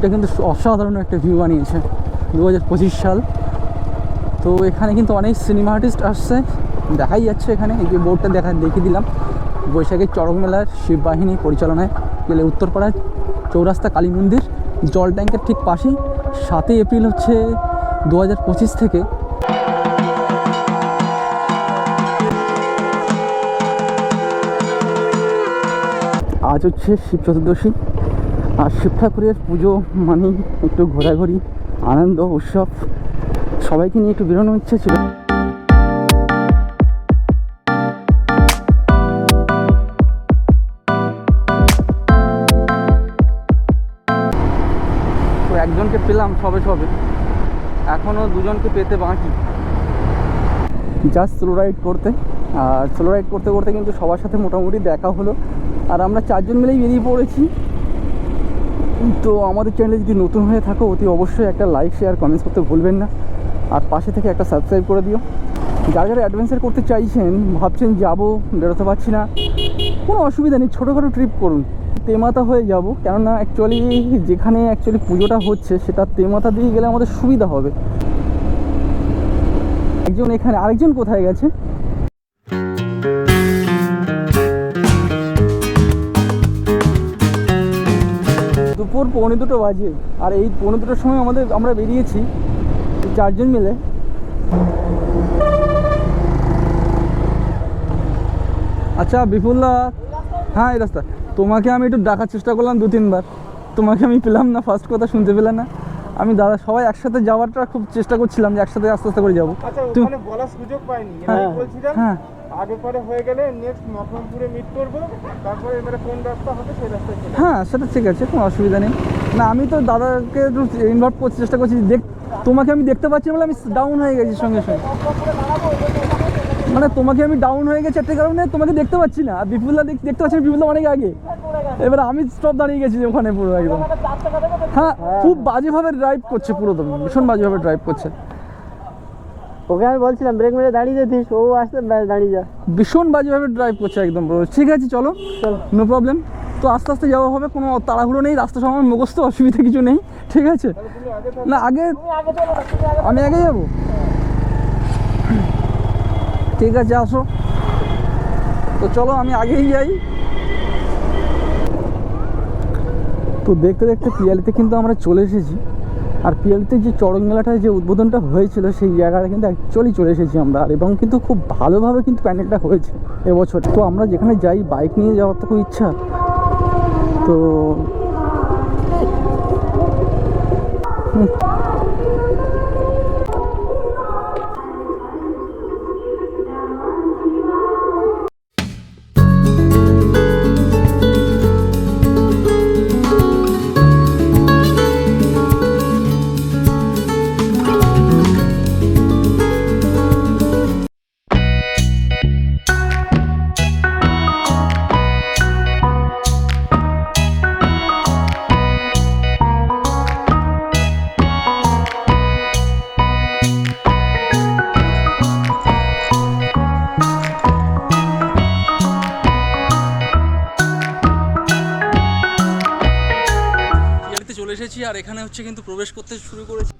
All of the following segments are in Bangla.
ভিউটা কিন্তু অসাধারণ একটা ভিউ বানিয়েছে দু হাজার পঁচিশ সাল। তো এখানে কিন্তু অনেক সিনেমা আর্টিস্ট আসছে, দেখাই যাচ্ছে এখানে, এই যে বোর্ডটা দেখা দেখিয়ে দিলাম। বৈশাখের চড়ক মেলার শিববাহিনী পরিচালনায় গেলে উত্তরপাড়ায় চৌরাস্তা কালী মন্দির, জল ট্যাঙ্কের ঠিক পাশেই। সাতই এপ্রিল হচ্ছে দু হাজার পঁচিশ থেকে। আজ হচ্ছে শিব চতুর্দশী। আর শিব ঠাকুরের পুজো মানেই একটু ঘোরাঘুরি, আনন্দ, উৎসব, সবাইকে নিয়ে একটু বেরোনোর ইচ্ছে ছিল। তো একজনকে পেলাম সবে সবে এখনও দুজনকে পেতে বাকি। জাস্ট স্লো রাইড করতে, আর স্লো রাইড করতে করতে কিন্তু সবার সাথে মোটামুটি দেখা হলো। আর আমরা চারজন মিলেই বেরিয়ে পড়েছি। তো আমাদের চ্যানেলে যদি নতুন হয়ে থাকো, অতি অবশ্যই একটা লাইক শেয়ার কমেন্টস করতে ভুলবেন না। আর পাশে থেকে একটা সাবস্ক্রাইব করে দিও। যারা যারা অ্যাডভেঞ্চার করতে চাইছেন, ভাবছেন যাব, বেরোতে পারছি না, কোনো অসুবিধা নেই, ছোটোখাটো ট্রিপ করুন। তেমাতা হয়ে যাব, কেননা অ্যাকচুয়ালি যেখানে অ্যাকচুয়ালি পুজোটা হচ্ছে, সেটা তেমাতা দিয়ে গেলে আমাদের সুবিধা হবে। একজন এখানে, আরেকজন কোথায় গেছে? দুপুর পৌনে দুটো বাজে। আর এই পৌনে দুটোর সময় আমাদের, আমরা বেরিয়েছি, চারজন মিলে। আচ্ছা বিপুলদা হ্যাঁ এই রাস্তা। তোমাকে আমি একটু ডাকার চেষ্টা করলাম দু তিনবার তোমাকে আমি পেলাম না ফার্স্ট কথা শুনতে পেলাম না। আমি দাদা সবাই একসাথে যাওয়ারটা খুব চেষ্টা করছিলাম যে একসাথে আস্তে আস্তে করে যাব। আচ্ছা তুমি- বলার সুযোগ পাইনি। হ্যাঁ বলছিলাম হ্যাঁ। আগে পরে হয়ে গেলে নেক্সট মকরমপুরে মিট করব তারপরে এবারে কোন রাস্তা হবে সেই রাস্তায় হ্যাঁ সেটা ঠিক আছে কোনো অসুবিধা নেই। না আমি তো দাদাকে একটু ইনভলভ করতে চেষ্টা করছি। দেখ তোমাকে আমি দেখতে পাচ্ছি বলে আমি ডাউন হয়ে গেছি সঙ্গে সঙ্গে। মানে তোমাকে আমি ডাউন হয়ে গেছি একটা কারণে তোমাকে দেখতে পাচ্ছি না। আর বিপুলদা দেখ- দেখতে পাচ্ছি বিপুলদা অনেক আগে। এবার আমি স্টপ দাঁড়িয়ে গেছি ওখানে পুরো একদম। হ্যাঁ খুব বাজেভাবে ড্রাইভ করছে পুরো তো ভীষণ বাজেভাবে ড্রাইভ করছে। ওকে আমি বলছিলাম ব্রেক মেরে দাঁড়িয়ে যেতিস ও আসতে দাঁড়িয়ে যা। ভীষণ বাজেভাবে ড্রাইভ করছে একদম পুরো ঠিক আছে চলো। চলো। নো প্রবলেম তো আস্তে আস্তে যাওয়া হবে কোনো তাড়াহুড়ো নেই রাস্তা সময় মুখস্থ অসুবিধা কিছু নেই ঠিক আছে? না আগে আমি আগে যাব? ঠিক আছে আসো। তো চলো আমি আগেই যাই। তো দেখতে দেখতে পিয়ালিতে কিন্তু আমরা চলে এসেছি। আর পিয়ালিতে যে চড়ক মেলাটায় যে উদ্বোধনটা হয়েছিল, সেই জায়গাটা কিন্তু অ্যাকচুয়ালি চলে এসেছি আমরা। আর এবং কিন্তু খুব ভালোভাবে কিন্তু প্যান্ডেলটা হয়েছে এবছর। তো আমরা যেখানে যাই বাইক নিয়ে যাওয়ার তো খুব ইচ্ছা। তো এসেছি আর এখানে হচ্ছে কিন্তু প্রবেশ করতে শুরু করেছি।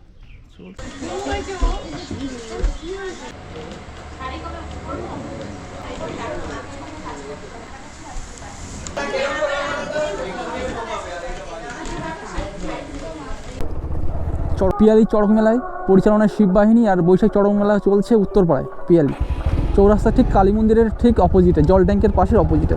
পিয়ালি চড়ক মেলায় পরিচালনায় শিববাহিনী আর বৈশাখ চড়ক মেলা চলছে উত্তরপাড়ায়, পিয়ালি। চৌরাস্তা ঠিক কালী মন্দিরের ঠিক অপোজিটে জল ট্যাঙ্কের পাশের অপোজিটে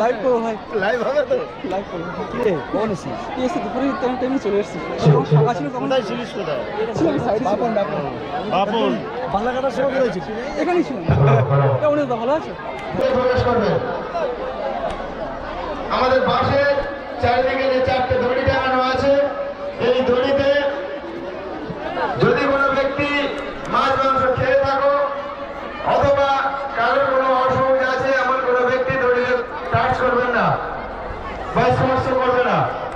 লাইভ করো ভাই। লাইভ হবে তো? লাইভ করো। কে? কোন এসিস কি এসে দুপুরে তেমন টাইমে চলে এসেছি ফাঁকা ছিল তখন কোথায় ছিলিস কোথায়? ছিলাম। সাইডে বাপন বাপন। বাপন। বাংলাকাটার সময় কোথায় ছিলিস এখানেই ছিলাম। কেমন দা ভালো আছো? প্রবেশ করবে। আমাদের পাশে চারিদিকে যে চারটে দড়ি টাঙানো আছে এই দড়িতে যদি কোনো ব্যক্তি মাছ মাংস খেয়ে থাকো অথবা কারোর কোনো অসুবিধা আছে এমন কোনো ব্যক্তি দড়িতে টাচ করবেন না। বা স্পর্শ করবে না।